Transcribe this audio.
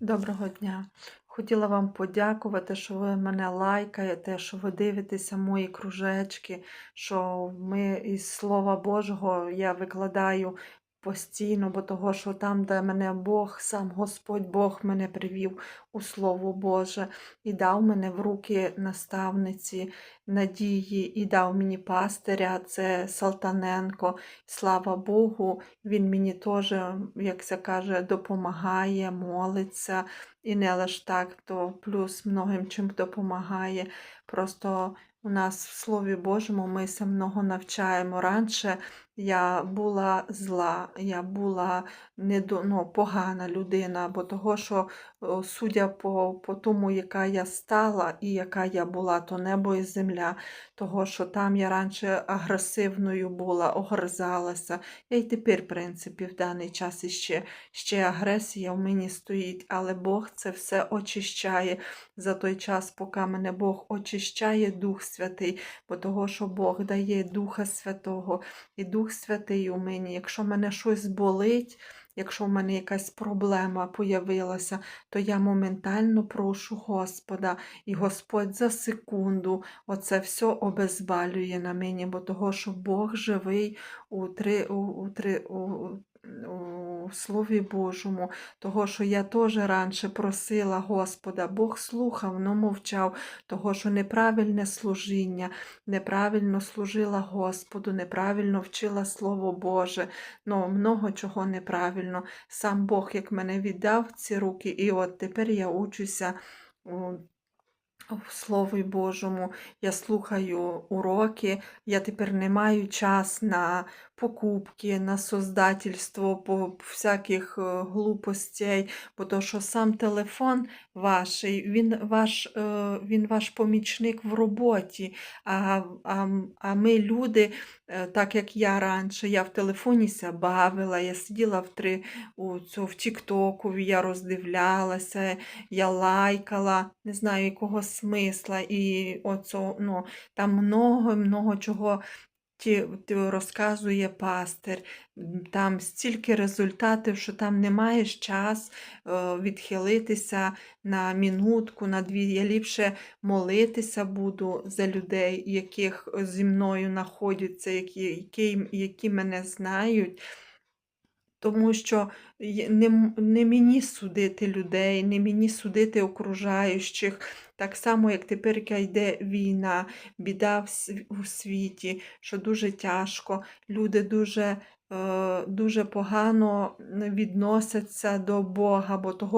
Доброго дня! Хотіла вам подякувати, що ви мене лайкаєте, що ви дивитеся мої кружечки, що ми із Слова Божого я викладаю постійно, бо того, що там, де мене Бог, сам Господь Бог мене привів у Слово Боже і дав мене в руки наставниці надії, і дав мені пастиря, це Салтаненко. Слава Богу, він мені теж, як це каже, допомагає, молиться. І не лише так, то плюс многим чим допомагає. Просто у нас в Слові Божому ми се много навчаємо. Раніше я була зла, я була недо, ну, погана людина, бо того, що судя по, по тому, яка я стала і яка я була, то небо і земля, того, що там я раніше агресивною була, огризалася. Я й тепер, в принципі, в даний час іще ще агресія в мені стоїть, але Бог це все очищає за той час, поки мене Бог очищає Дух Святий, бо того, що Бог дає Духа Святого і Дух Святий у мені. Якщо мене щось болить, якщо в мене якась проблема появилася, то я моментально прошу Господа, і Господь за секунду оце все обезбалює на мені, бо того, що Бог живий у три. у, у, три у, у Слові Божому, того, що я теж раніше просила Господа, Бог слухав, но мовчав, того, що неправильне служіння, неправильно служила Господу, неправильно вчила Слово Боже, ну, много чого неправильно. Сам Бог, як мене віддав ці руки, і от тепер я учуся. Слові Божому, я слухаю уроки, я тепер не маю час на покупки, на создательство по всяких е, глупостей, бо то, що сам телефон ваш, він ваш, е, він ваш помічник в роботі, а, а, а ми люди, е, так як я раніше, я в телефоні бавила, я сиділа в три у цю, в Тіктоку, я роздивлялася, я лайкала, не знаю якого смисла. І оцо, ну, там много-много чого розказує пастир. Там стільки результатів, що там не маєш час е, відхилитися на минутку, на дві. Я ліпше молитися буду за людей, яких зі мною знаходяться, які, які, які мене знають. Тому що не, не мені судити людей, не мені судити окружаючих. Так само, як тепер йде війна, біда у світі, що дуже тяжко, люди дуже, е, дуже погано відносяться до Бога, бо того.